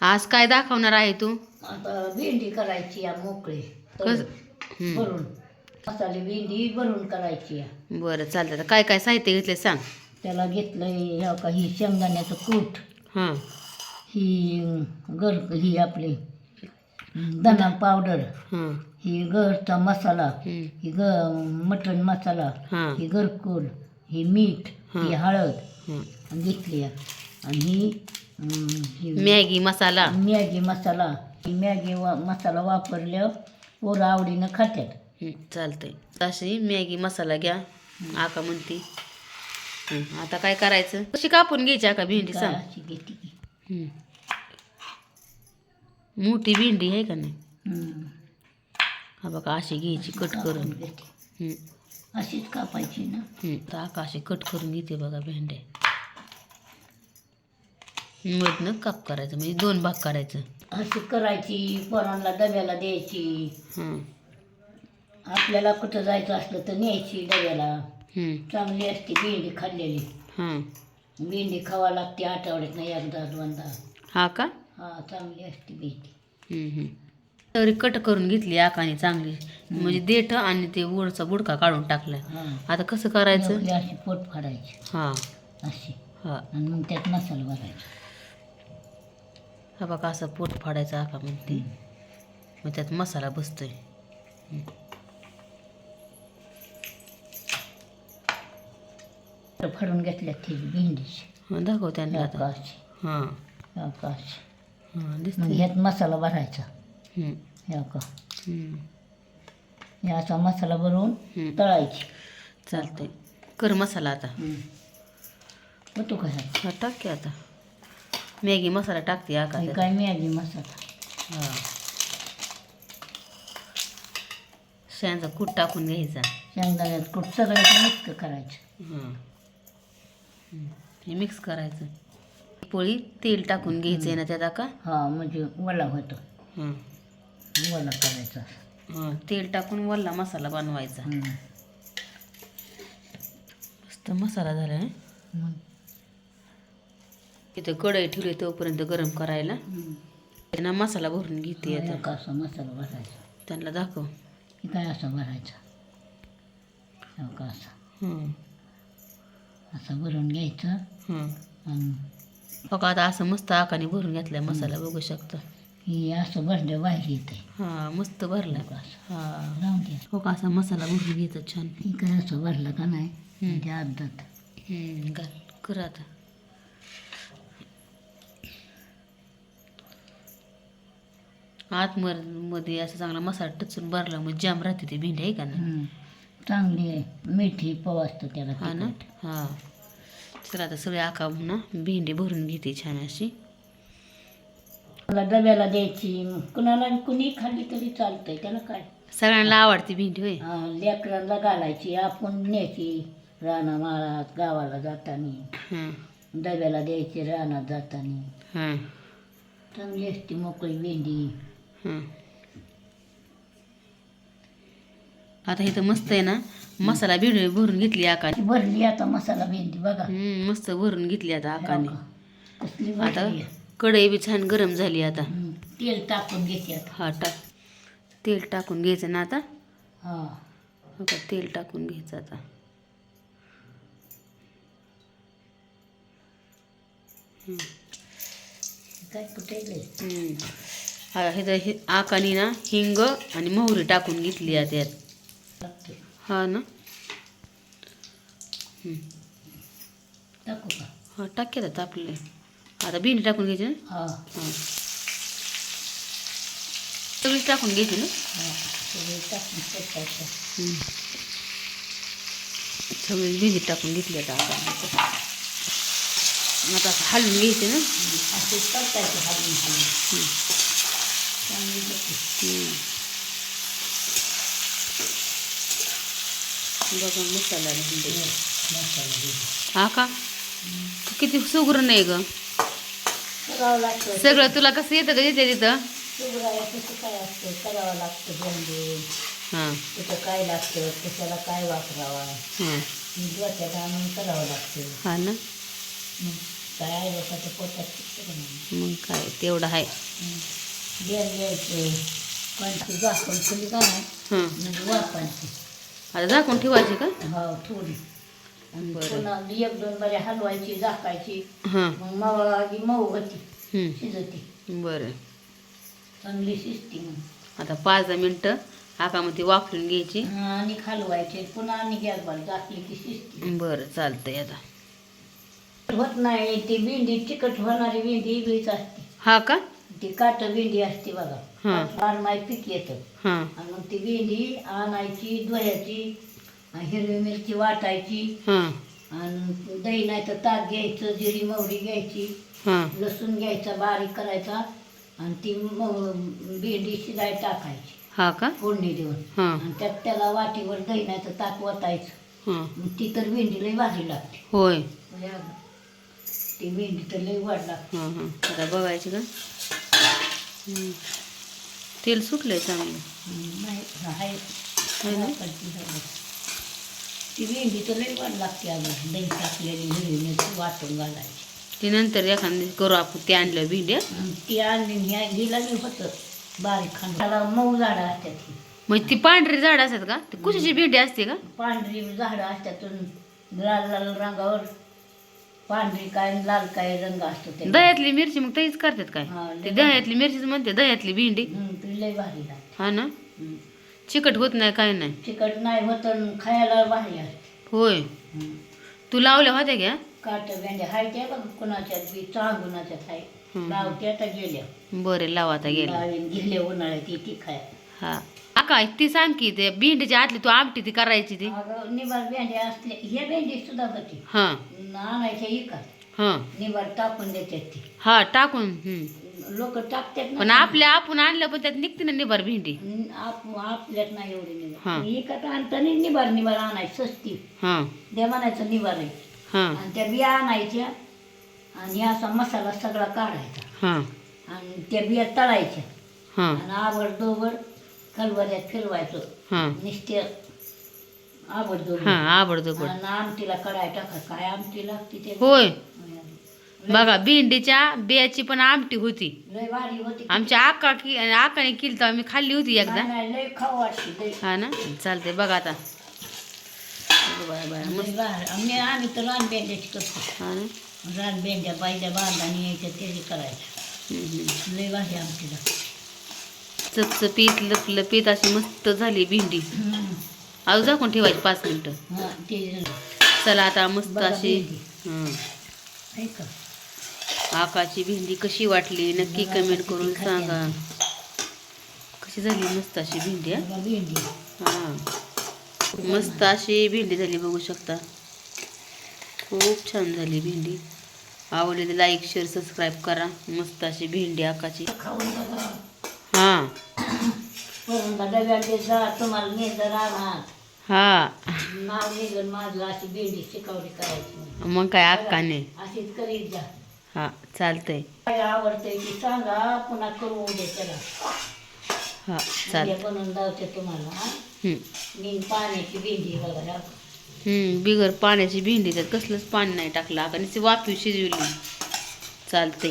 आज काय दाखवणार आहे तू? आता भेंडी करायची या मोकळी. कस हम्म. भरून. मसाले भेंडी भरून करायची या बरं चालतं आता काय काय साहित्य घेतले सांग. त्याला घेतलंय ह्या का ही शेंगदाण्याचं कूट. हां. ही गर ही आपली धना पावडर. हां. ही गरचा मसाला. हम्म. ही ग मटण मसाला. हां. ही गरकुल ही मीठ ही हळद. हां घेतली. आणि ही मॅगी मसाला. मॅगी मसाला. ही मॅगी वा मसाला वापरल्यावर पोरं आवडीनं खात्यात. चालतंय. अशी मॅगी मसाला घ्या. आका म्हणती. हं, आता काय करायचं? कशी कापून घ्यायची आका भेंडी काय सांग. अशी घेते की. हं. मोठी भेंडी आहे का नाही? हम्म. हा बघा अशी घ्यायची कट करून. कापून घेते. हं, अशीच कापायची ना. हं. तर आका अशी कट करून घेते बघा भेंड्या. मधनं काप करायचं म्हणजे दोन भाग करायचं. अशी करायची पोरांना डब्याला द्यायची. हां. आपल्याला कुठं जायचं असलं तर न्यायची डब्याला. हं, चांगली असते भेंडी खाल्लेली. हां. भेंडी खावा लागते आठवड्यात नाही एकदा दोनदा. हा का? हा चांगली असते भेंडी. हं, हं. तरी कट करून घेतली आकाने चांगली. म्हणजे देठ आणि ते वरचा बुडका काढून टाकला. हा. आता कसं करायचं? अशी पोट फाडायची. हा. अशी. हा. आणि मग त्यात मसाला भरायचा. हा बघा असं पोट फाडायचं आका म्हणते. मग त्यात मसाला बसतोय. फाडून घेतल्या ती भेंडीची. हा दाखव त्यांना हां. अशी हां मग ह्यात मसाला भरायचा. असा मसाला भरून. तळायची. चालतंय. कर मसाला आता. होतो का ह्यात? हा टाक की आता. मॅगी मसाला टाकते आका हे. काय मॅगी मसाला? हा. शेणाचा कूट टाकून घ्यायचा. शेंगदाण्यात कुठ सगळ्याचं मिक्स करायचं. हां. हं. हे मिक्स करायचं. पोळी तेल टाकून घ्यायचं आहे ना त्यात का हा म्हणजे वला होतो. हां. वला करायचा. हां तेल टाकून वल्ला मसाला बनवायचा. मस्त मसाला झाला मग? इथं कढई ठेवली तोपर्यंत गरम करायला. त्यांना मसाला भरून घेते आता. एक असा मसाला भरायचा? त्यांना दाखव. काय असा भरायचा? हो का असा? हं असा भरून घ्यायचं. हं आणि बघा आता असं मस्त आकाने भरून घेतलाय मसाला बघू शकता. हे असं भरलं बाहेर येते हां मस्त भरलाय हो हां. राहून द्या हो का असा मसाला भरून घ्यायचा छान. हे काय असं भरलं का नाही. ते. अर्धात घाल. कर आता. आतमरमध्ये असं चांगला मसाला टचून भरला मग जाम राहते ती भेंडी आहे का नाही. चांगली आहे. मेथी पवासतं त्याला हा ना. हा. चला आता सगळे आका ना भेंडी भरून घेते छान अशी. मला डब्याला द्यायची. कुणाला कुणी खाल्ली तरी चालतंय. त्याला काय? सगळ्यांना आवडते भेंडी होय. हा, लेकरांना घालायची. आपण न्यायची. राणा माळात गावाला जाताना. हां. डब्याला द्यायची रानात जाताना. हां. चांगली असते मोकळी भेंडी. आता इथं मस्त आहे ना मसाला भेंडी भरून घेतली आकाने. भरली आता मसाला भेंडी बघा. हम्म, मस्त भरून घेतली आता आकाने. कसली आता भरली आहे. कढई बी छान गरम झाली आता. तेल टाकून घेते आता. हा टाक. तेल टाकून घ्यायचं ना आता. हा. हो का तेल टाकून घ्यायचं आता. काय कुठे? हम्म. हा हे तर हे आकाने ना हिंग आणि मोहरी टाकून घेतली आहे त्यात. टाकते. हा ना? हम्म. टाकू का? हा टाक आता आपले आता भेंडी टाकून घ्यायची ना? हा. सगळी टाकून घ्यायची ना? सगळे भेंडी टाकून घेतली आता आपण. आता असं हलवून घ्यायचे ना? बघा मसाला भेंडी. हा का? तू किती सुगरण नाही ग. करावं लागतं. सगळं तुला कसं येतं का तिथं? कसं काय असतं? करावं लागतं भेंडी. हां. तिथं काय लागतं? कशाला काय वापरावा? हां. डोक्यात आणून करावं लागतं. हा ना. काय? पोटात? मग काय? तेवढं आहे. घ्यायचं कणकी झाकून ठेवली का नाही हां म्हणजे वापायची आता झाकून ठेवायची का? हो थोडी. आणि. पुन्हा एक दोन बरे हलवायची झाकायची. हां मग आधी मऊ होती. हं. शिजती. बरं. चांगली शिजती मग. आता पाच दहा मिनटं आकामध्ये वाफरून घ्यायची. आणि खालवायचे. पुन्हा आणि गॅस बाल झाकली की शिजती. बरं चालतंय आता. होत नाही ती भेंडी चिकट होणारी भेंडी वेगळीच असते. हा का? ती काट भेंडी असते बघा. हा. माय पीक येतं. आणि मग ती भेंडी आणायची धुवायची आणि हिरवी मिरची वाटायची. आणि दही नाही तर ताक घ्यायचं जिरी मोहरी घ्यायची. लसूण घ्यायचा बारीक करायचा. आणि ती भेंडी शिजाय टाकायची. हा का? फोडणी देऊन. आणि त्यात त्याला वाटीवर दही नाही तर ताक मग ती तर भेंडी लई भारी लागते. होय. ती भेंडी तर लई वाढ लागते. बघायची का. तेल सुटलंय चांगलं. ती भेंडी तर लई लागते अगं. दही टाकलेली हिरवी मिरची वाटून घालायची. ती नंतर एखादी करू आपण ते आणलं भेंड्या ती आणली हिला मी होतं. बारीक मऊ झाडं असतात मग ती पांढरी झाड असतात का? ती कुशाची भेंडी असते का? पांढरी झाडं असतात लाल लाल रंगावर पांढरी काय आणि लाल काय रंग असतो ते दह्यातली मिरची मग तरीच करतात काय? हा, लय ते दह्यातली मिरचीच म्हणते दह्यातली भेंडी. ती लई भारी लागते. हा ना? हं. चिकट होत नाही काय नाही. तिखट नाही होत आणि खायला भारी असते. होय. हं. तू लावल्या होत्या घ्या काट भेंड्या हाय त्या बघ कुणाच्यात बी चांगुणाच्यात हाय. हं. लावते आता गेल्या. बरे लावा आता गेला लावीन गेल्या उन्हाळ्यात ती खाय हा. आका ती सांग की ते भेंडीच्या आतली तू आमटी ती करायची ती. अगं निबार भेंड्या असल्या ह्या भेंडी सुद्धा हा. आणायच्या इकात हा. निबार टाकून देतात ती. हा टाकून हं. लोक टाकतात ना पण आपल्या आपण आणलं पण त्यात निघते ना निभार भेंडी. न- आप आपल्यात नाही एवढी हा. निबार इकत आणताना निबार निबार आणायची सस्ती हा. द्या म्हणायचं निबार आहे. हा. आणि त्या बिया आणायच्या आणि असा मसाला सगळा काढायचा. हा. आणि त्या बिया तळायच्या. हा. आणि आवड दोबड कलवऱ्यात फिरवायचं. हा. नुसते आवड हा आवडतो पण आणि आमटीला कडाय टाका. काय आमटी लागते ते? होय. बघा भेंडीच्या बियाची पण आमटी होती. लय भारी होती. आमच्या आका की आकाने केली तर आम्ही खाल्ली होती एकदा. लय खाऊ वाटते हा ना? चालतंय बघा आता. लय भारी. आम्ही आम्ही तर रानबेंड्याची करतो. हा ना? रानबेंड्या बायल्या बांधाने यायच्या हम्म, हम्म. लय भारी आमटीला. चपचपीत लपलपीत अशी मस्त झाली भेंडी. अजून झाकून ठेवायची पाच मिनिटं. चला आता मस्त अशी. हं. आकाची भेंडी कशी वाटली नक्की कमेंट करून सांगा. कशी झाली मस्त अशी भेंडी हा? मस्त अशी भेंडी झाली बघू शकता. खूप छान झाली भेंडी. आवडली तर लाईक शेअर सबस्क्राईब करा. मस्त अशी भेंडी आकाची. हा वरून डब्यात जा तुम्हाला नेलं राहणार हां नाव निघून माझं अशी भेंडी शिकवली करायची मग काय अक्काने अशीच करीत जा हा चालतंय काय आवडते की सांगा पुन्हा करू उद्या त्याला हा उद्या चालतंय बनवून दावते तुम्हाला हा? हम्म. मी पाण्याची भेंडी बघा हा. बिगर पाण्याची भेंडी तर कसलंच पाणी नाही टाकलं आता नुसती वाफी शिजवली चालते